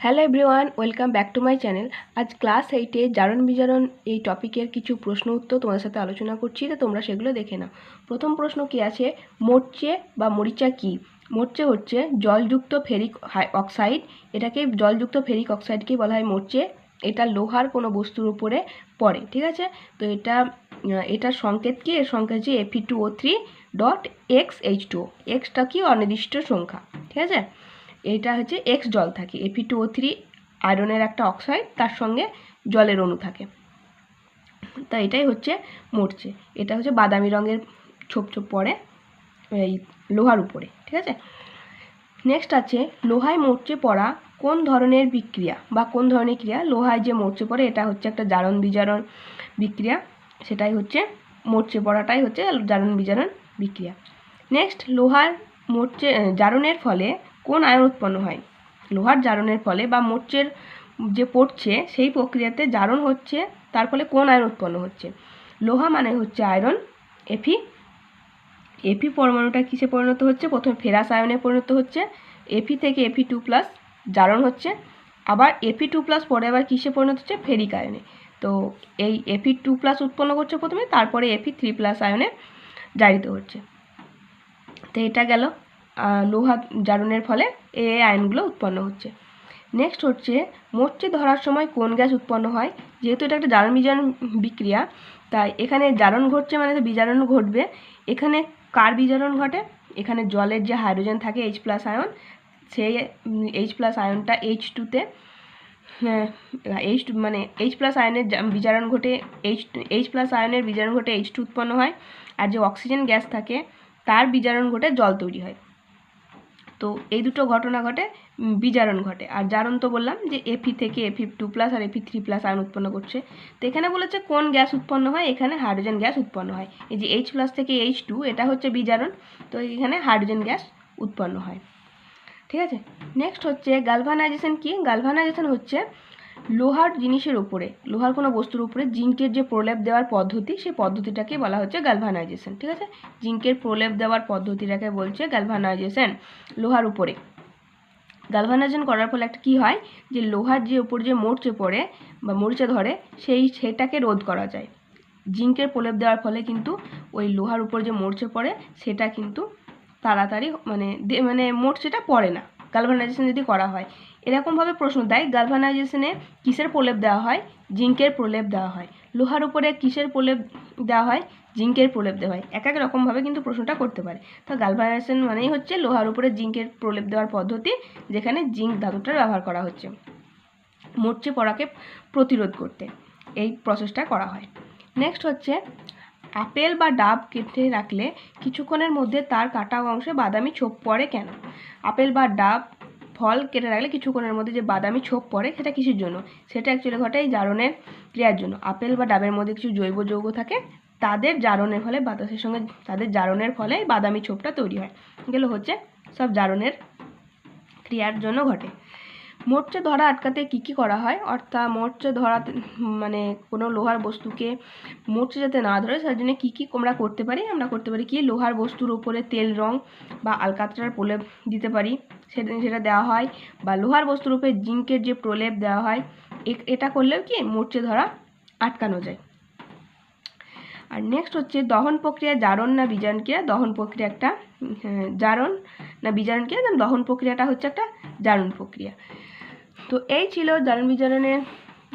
Hello everyone welcome back to my channel আজ class এইটে জারণ বিজারণ এই টপিকের কিছু প্রশ্ন উত্তর তোমাদের সাথে আলোচনা করছি, তো তোমরা সেগুলো দেখে নাও। প্রথম প্রশ্ন কি আছে? মোর্চে বা মরিচা কি? মোর্চে হচ্ছে জলযুক্ত ফেরিক অক্সাইড এটাকে জলযুক্ত ফেরিক অক্সাইডকে বলা হয় মোর্চে? এটা লোহার কোনো বস্তুর উপরে পড়ে, ঠিক আছে? তো এটা এটার সংকেত কি? এর সংকেত হচ্ছে F E two O three dot X H two extra কি অনির্দিষ্ট সংখ্যা, ঠিক আছে? এটা হচ্ছে এক্স জল থাকে। এপি টু ও থ্রি আয়রনের একটা অক্সাইড তার সঙ্গে জলের অণু থাকে। তা এটাই হচ্ছে মরচে এটা হচ্ছে বাদামি রঙের ছোপ ছোপ পড়ে এই লোহার উপরে, ঠিক আছে? নেক্সট আছে, লোহায় মরচে পড়া কোন ধরনের বিক্রিয়া বা কোন ধরনের ক্রিয়া? লোহায় যে মরচে পড়ে, এটা হচ্ছে একটা জারণ বিজারণ বিক্রিয়া। সেটাই হচ্ছে মরচে পড়াটাই হচ্ছে জারণ বিজারণ বিক্রিয়া। নেক্সট লোহার মরচে, জারণের ফলে কোন আয়ন উৎপন্ন হয়? লোহার জারণের ফলে বা মোর্চের যে পড়ছে, সেই প্রক্রিয়াতে জারণ হচ্ছে, তার ফলে কোন আয়ন উৎপন্ন হচ্ছে? লোহা মানে হচ্ছে আয়রন এফি এফি পরমাণুটা কিসে পরিণত হচ্ছে? প্রথমে ফেরাস আয়নে পরিণত হচ্ছে এফি থেকে এফি টু প্লাস জারণ হচ্ছে, আবার এফি টু প্লাস পরে আবার কিসে পরিণত হচ্ছে? ফেরিক আয়নে। তো এই এফি টু প্লাস উৎপন্ন করছে প্রথমে, তারপরে এফি থ্রি প্লাস আয়নে জারিত হচ্ছে। তো এটা গেল। লোহা জারণের ফলে এই আয়নগুলো উৎপন্ন হচ্ছে। নেক্সট হচ্ছে, মোর্চে ধরার সময় কোন গ্যাস উৎপন্ন হয়? যেহেতু এটা একটা জারণ বিজারণ বিক্রিয়া, তাই এখানে জারণ ঘটছে মানে তো বিজারণ ঘটবে। এখানে কার বিজারণ ঘটে? এখানে জলের যে হাইড্রোজেন থাকে এইচ প্লাস আয়ন সেই এইচ প্লাস আয়নটা এইচ টুতে এইচ টু মানে এইচ প্লাস আয়নের বিজারণ ঘটে এইচ এইচ প্লাস আয়নের বিজারণ ঘটে এইচ টু উৎপন্ন হয়। আর যে অক্সিজেন গ্যাস থাকে, তার বিজারণ ঘটে জল তৈরি হয়। তো এই দুটো ঘটনা ঘটে বিজারণ ঘটে। আর জারণ তো বললাম যে এফি থেকে এফি টু প্লাস আর F E three plus ion উৎপন্ন করছে। তো এখানে বলেছে কোন গ্যাস উৎপন্ন হয়? এখানে হাইড্রোজেন গ্যাস উৎপন্ন হয়। এই যে এইচ প্লাস থেকে এইচ টু এটা হচ্ছে বিজারণ। তো এখানে হাইড্রোজেন গ্যাস উৎপন্ন হয়। ঠিক আছে? নেক্সট হচ্ছে গালভানাইজেশন কি? গালভানাইজেশন হচ্ছে লোহার জিনিসের উপরে, লোহার কোনো বস্তুর উপরে জিঙ্কের যে প্রলেপ দেওয়ার পদ্ধতি, সেই পদ্ধতিটাকে বলা হচ্ছে গালভানাইজেশন ঠিক আছে? জিঙ্কের প্রলেপ দেওয়ার পদ্ধতিটাকে বলছে গালভানাইজেশন লোহার উপরে। গালভানাইজেশন করার ফলে একটা কী হয়? যে লোহার যে উপর যে মরচে পড়ে বা মরিচে ধরে, সেই সেটাকে রোধ করা যায়। জিঙ্কের প্রলেপ দেওয়ার ফলে কিন্তু ওই লোহার উপর যে মরচে পড়ে, সেটা কিন্তু তাড়াতাড়ি মানে মানে মরচেটা পড়ে না। গালভানাইজেশন যদি করা হয়, এরকমভাবে প্রশ্ন দেয় গালভানাইজেশনে কিসের প্রলেপ দেওয়া হয়? জিঙ্কের প্রলেপ দেওয়া হয়। লোহার উপরে কিসের প্রলেপ দেওয়া হয়? জিঙ্কের প্রলেপ দেওয়া হয়। এক এক রকমভাবে কিন্তু প্রশ্নটা করতে পারে। তো গালভানাইজেশন মানেই হচ্ছে লোহার উপরে জিঙ্কের প্রলেপ দেওয়ার পদ্ধতি, যেখানে জিঙ্ক ধাতুটার ব্যবহার করা হচ্ছে। মরচে পড়াকে প্রতিরোধ করতে। এই প্রসেসটা করা হয়। নেক্সট হচ্ছে আপেল বা ডাব কেটে রাখলে কিছুক্ষণের মধ্যে তার কাটা অংশে বাদামি ছোপ পড়ে কেন? আপেল বা ডাব ফল কেটে রাখলে কিছুক্ষণের মধ্যে যে বাদামি ছোপ পড়ে সেটা কিসের জন্য? সেটা অ্যাকচুয়ালি ঘটে এই জারণের ক্রিয়ার জন্য। আপেল বা ডাবের মধ্যে কিছু জৈব যৌগ থাকে, তাদের জারণের ফলে বাতাসের সঙ্গে তাদের জারণের ফলে বাদামি ছোপটা তৈরি হয়। এগুলো হচ্ছে সব জারণের ক্রিয়ার জন্য ঘটে। মোর্চে ধরা আটকাতে কী কী করা হয়? অর্থাৎ মোর্চে ধরাতে মানে কোনো লোহার বস্তুকে মোর্চে যাতে না ধরে তার জন্য কী কী আমরা করতে পারি? আমরা করতে পারি কি? লোহার বস্তুর উপরে তেল রং বা আলকাতরার প্রলেপ দিতে পারি। সেটা সেটা দেওয়া হয় বা লোহার বস্তুর উপরে জিঙ্কের যে প্রলেপ দেওয়া হয় এটা করলেও কি মোর্চে ধরা আটকানো যায়। আর নেক্সট হচ্ছে দহন প্রক্রিয়া জারণ না বিজারণ ক্রিয়া? দহন প্রক্রিয়া একটা হ্যাঁ, জারণ না বিজারণ ক্রিয়া? দহন প্রক্রিয়াটা হচ্ছে একটা জারণ প্রক্রিয়া। তো এই ছিল জারণ বিজারণের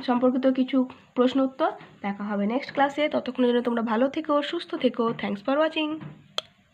সম্পর্কিত কিছু প্রশ্ন উত্তর। দেখা হবে নেক্সট ক্লাসে ততক্ষণের জন্য তোমরা ভালো থেকো, সুস্থ থেকো। Thanks for watching